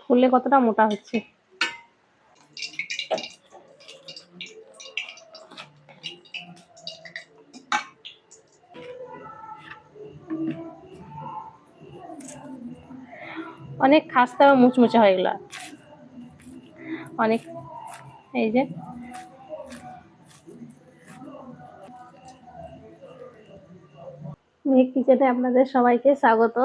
ফুললে কতটা মোটা হচ্ছে? অনেক খাস্তা এবং মুচমুচে হয় এগুলো। অনেক, এই যে। মেঘ কিচেনে আপনাদের সবাইকে স্বাগত।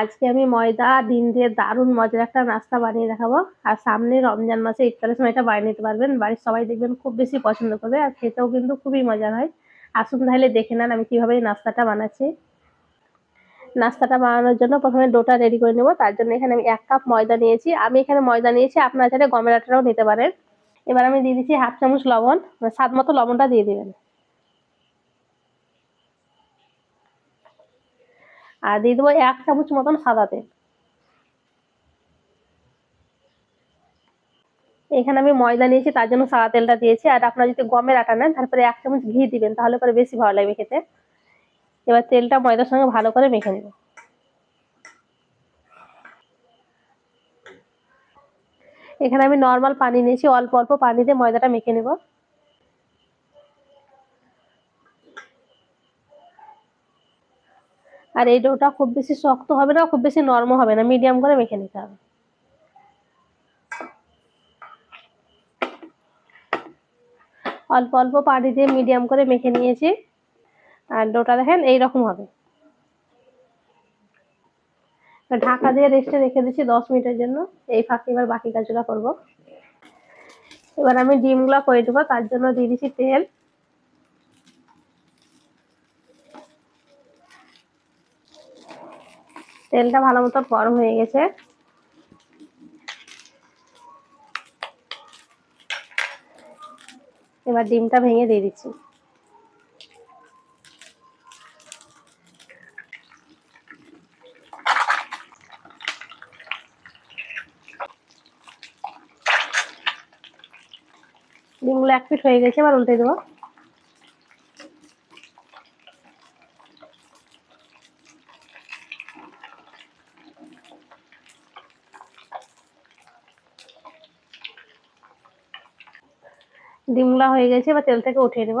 আজকে আমি ময়দা, ডিম দিয়ে দারুণ মজার একটা নাস্তা বানিয়ে দেখাবো। আর সামনে রমজান মাসে ইফতারের সময় এটা বানিয়ে নিতে পারবেন। বাড়ির সবাই দেখবেন খুব বেশি পছন্দ করবে আর খেতেও কিন্তু খুবই মজার হয়। আসুন তাহলে দেখে নেন আমি কীভাবে এই নাস্তাটা বানাচ্ছি। নাস্তাটা বানানোর জন্য প্রথমে ডোটা রেডি করে নেব। তার জন্য এখানে আমি এক কাপ ময়দা নিয়েছি। আমি এখানে ময়দা নিয়েছি, আপনারা চাইলে গমের আটাটাও নিতে পারেন। এবার আমি দিয়ে দিচ্ছি হাফ চামচ লবণ। মানে স্বাদ মতো লবণটা দিয়ে দিবেন। আর দিয়ে দেবো এক চামচ মতন সাদা তেল। এখানে আমি ময়দা নিয়েছি, তার জন্য সাদা তেলটা দিয়েছি। আর আপনারা যদি গমের আটা নেন, তারপরে এক চামচ ঘি দিবেন, তাহলে পরে বেশি ভালো লাগবে খেতে। এবার তেলটা ময়দার সঙ্গে ভালো করে মেখে নেব। এখানে আমি নর্মাল পানি নিয়েছি, অল্প অল্প পানি দিয়ে ময়দাটা মেখে নেব। আর এই ডোটা খুব বেশি শক্ত হবে না, খুব বেশি নরম হবে না মিডিয়াম করে মেখে নিতে হবে। অল্প অল্প পানি দিয়ে মিডিয়াম করে মেখে নিয়েছি, আর ডোটা দেখেন এইরকম হবে। ঢাকা দিয়ে রেস্টে রেখে দিচ্ছি দশ মিনিটের জন্য, এই ফাঁকে এবার বাকি কাজগুলো করব। এবার আমি ডিমগুলো করে দেবো, তার জন্য দিয়ে দিচ্ছি তেল। তেলটা ভালো মতো গরম হয়ে গেছে। এবার ডিমটা ভেঙে দিয়ে দিচ্ছি। ডিমগুলো এক পিট হয়ে গেছে, এবার উল্টে দেবো। ডিমগুলো হয়ে গেছে, এবার তেল থেকে উঠিয়ে নেব।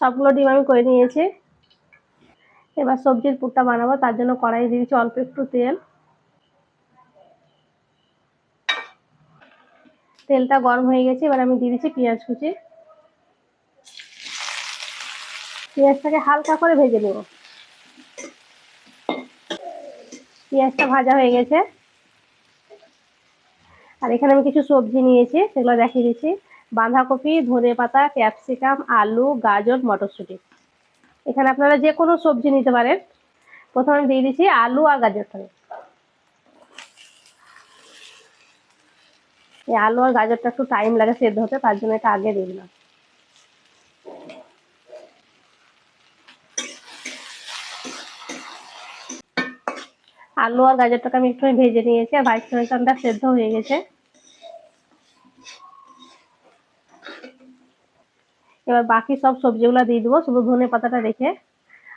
সবগুলো ডিম আমি করে নিয়েছি। এবার সবজির পুরটা বানাবো, তার জন্য কড়াই দিয়েছি অল্প একটু তেল। তেলটা গরম হয়ে গেছে, এবার আমি দিয়ে দিচ্ছি পেঁয়াজ কুচি। পেঁয়াজটাকে হালকা করে ভেজে নেব। পেঁয়াজটা ভাজা হয়ে গেছে। আর এখানে আমি কিছু সবজি নিয়েছি, সেগুলো দেখিয়ে দিচ্ছি। বাঁধাকপি ধনে পাতা ক্যাপসিকাম, আলু, গাজর, মটরশুঁটি। এখানে আপনারা যে কোনো সবজি নিতে পারেন। প্রথমে দিয়ে দিচ্ছি আলু আর গাজরটাকে এই আলু আর গাজরটা একটু টাইম লাগে সেদ্ধ হতে, তার জন্য এটা আগে দিয়ে দিলাম। আলু আর গাজরটাকে আমি একটু ভেজে নিয়েছি, আর ভাইট টমেটোটা সেদ্ধ হয়ে গেছে। এবার বাকি সব সবজিগুলো দিয়ে দেবো, শুধু ধনে পাতাটা রেখে।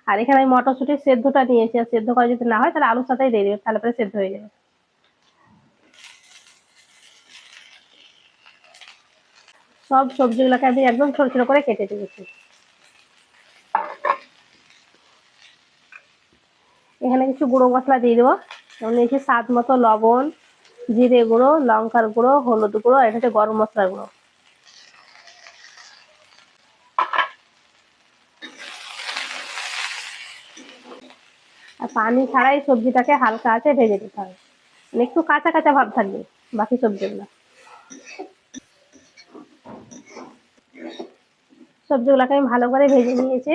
আর এখানে আমি মটরশুঁটির সেদ্ধটা নিয়েছি, আর সেদ্ধ করা যদি না হয় তাহলে আলুর সাথেই দিয়ে দেবে তাহলে পরে সেদ্ধ হয়ে যাবে। সব সবজিগুলোকে আমি একদম ছোট ছোট করে কেটে দিয়েছি। এখানে কিছু গুঁড়ো মশলা দিয়ে দেবো। যেমন নিয়েছি স্বাদ মতো লবণ, জিরে গুঁড়ো, লঙ্কার গুঁড়ো, হলুদ গুঁড়ো এটা হচ্ছে গরম মশলার গুঁড়ো। আর পানি ছাড়াই সবজিটাকে হালকা আছে ভেজে দিতে হবে। মানে একটু কাঁচা কাঁচা ভাব থাকবে বাকি সবজিগুলো। সবজিগুলোকে আমি ভালো করে ভেজে নিয়েছি।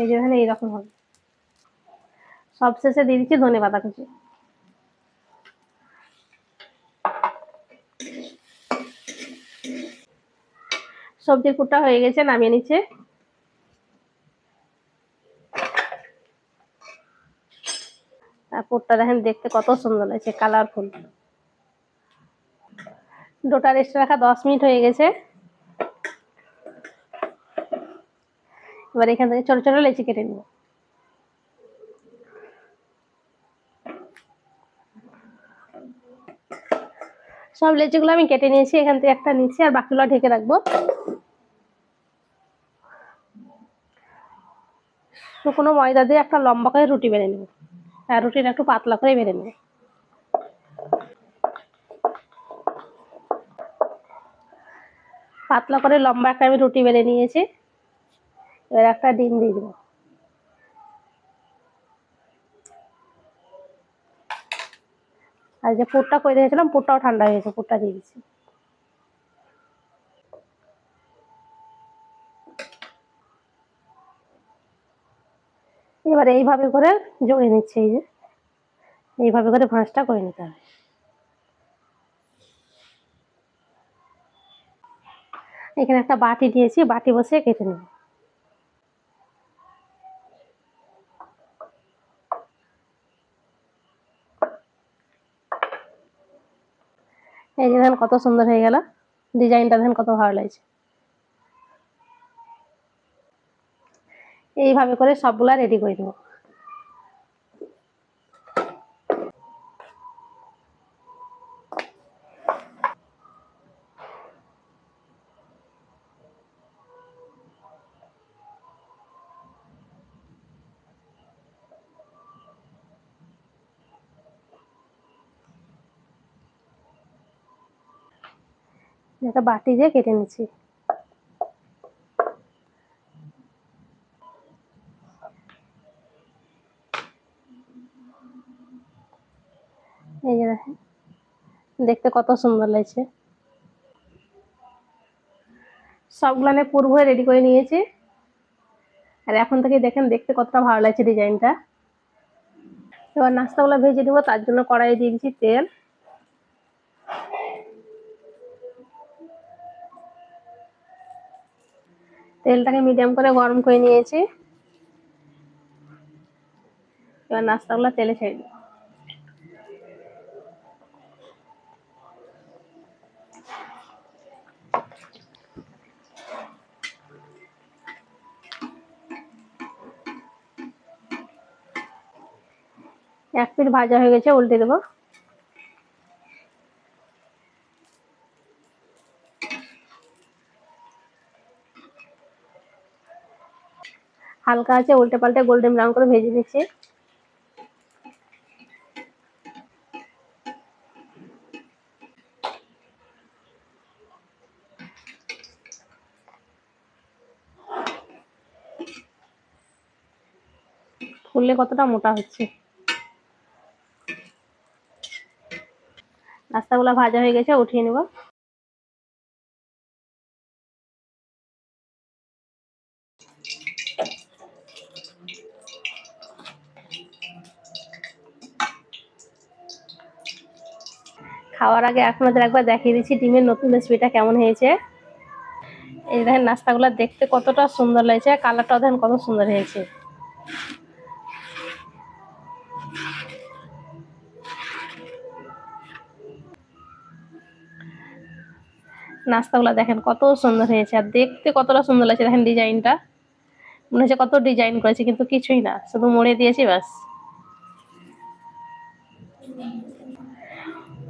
এই যে এখানে এইরকম হবে। সব শেষে দিয়ে দিচ্ছি ধনে পাতা কুচি। সবজির পুরটা হয়ে গেছে, নামিয়ে নিচ্ছে। আর পুরটা দেখেন দেখতে কত সুন্দর লাগছে কালারফুল ডোটা রেস্টে রাখা, দশ মিনিট হয়ে গেছে। এবার এখান থেকে ছোট ছোট লেচি কেটে নেব। সব লেচিগুলো আমি কেটে নিয়েছি, এখান থেকে একটা নিচ্ছি, আর বাকিগুলো ঢেকে রাখব। শুকনো ময়দা দিয়ে একটা লম্বা করে রুটি বেড়ে নেব। আর রুটিটা একটু পাতলা করে বেড়ে নেব। পাতলা করে লম্বা একটা আমি রুটি বেড়ে নিয়েছি। এবার একটা ডিম দিয়ে দেবো। আর যে পুরটা করে দিয়েছিলাম, পুরটাও ঠান্ডা হয়ে গেছে, পুরটা দিয়ে দিচ্ছি। এবার এইভাবে করে জড়িয়ে নিচ্ছে, এই যে। এইভাবে করে ভাঁজটা করে নিতে হবে। এখানে একটা বাটি দিয়েছি, বাটি বসিয়ে কেটে নেব। এই যে দেখেন কত সুন্দর হয়ে গেল, ডিজাইনটা দেখেন কত ভালো লাগছে। এইভাবে করে সবগুলা রেডি করে দেবো একটা বাটি দিয়ে কেটে নিচ্ছি। এই যে দেখেন, দেখতে কত সুন্দর লাগছে। সবগুলানে পূর্ব রেডি করে নিয়েছি। আর এখন থেকে দেখেন দেখতে কতটা ভালো লাগছে ডিজাইনটা এবার নাস্তাগুলো ভেজে নেব, তার জন্য কড়াই দিয়ে দিচ্ছি তেল। তেলটাকে মিডিয়াম করে গরম করে নিয়েছি। এবার নাস্তাগুলো তেলে ছেড়ে দিই। এক পিঠ ভাজা হয়ে গেছে, উল্টে দেবো। হালকা আছে উল্টে পাল্টে গোল্ডেন ব্রাউন করে ভেজে নিচ্ছি। ফুললে কতটা মোটা হচ্ছে? নাস্তাগুলো ভাজা হয়ে গেছে, উঠিয়ে নেব। খাওয়ার আগে আপনাদের একবার দেখিয়ে দিচ্ছি ডিমের নতুন রেসিপিটা কেমন হয়েছে। এই দেখেন নাস্তাগুলো দেখতে কতটা সুন্দর লাগছে কালারটাও দেখেন কত সুন্দর হয়েছে। নাস্তাগুলো দেখেন কত সুন্দর হয়েছে, আর দেখতে কতটা সুন্দর লাগছে দেখেন ডিজাইনটা। মনে হচ্ছে কত ডিজাইন করেছে, কিন্তু কিছুই না, শুধু মরে দিয়েছি ব্যাস।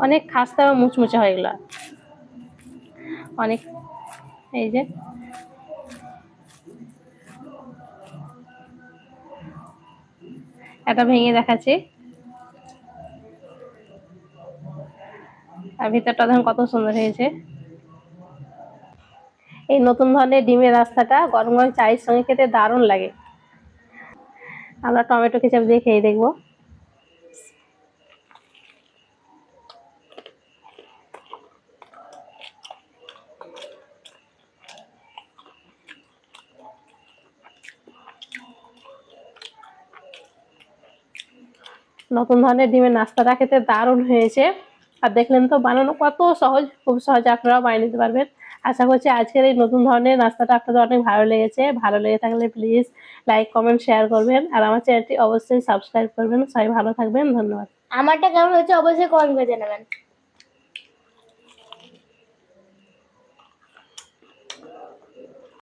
অনেক খাস্তা এবং মুচমুচে হয় এগুলা। অনেক, এই যে। এটা ভেঙে দেখাচ্ছি। আর ভিতরটা দেখেন কত সুন্দর হয়েছে। এই নতুন ধরনের ডিমের রাস্তাটা গরম গরম চায়ের সঙ্গে খেতে দারুণ লাগে। আমরা টমেটো কেচাপ দিয়ে খেয়ে দেখব। নতুন ধরনের ডিমের নাস্তাটা খেতে দারুণ হয়েছে। আর দেখলেন তো বানানো কত সহজ, খুব সহজে আপনারাও বানিয়ে নিতে পারবেন। আশা করছি আজকের এই নতুন ধরনের নাস্তাটা আপনাদের অনেক ভালো লেগেছে। ভালো লেগে থাকলে প্লিজ লাইক কমেন্ট শেয়ার করবেন। আর আমার চ্যানেলটি অবশ্যই সাবস্ক্রাইব করবেন। সবাই ভালো থাকবেন। ধন্যবাদ। আমারটা কেমন হয়েছে অবশ্যই কমেন্ট করে জানাবেন।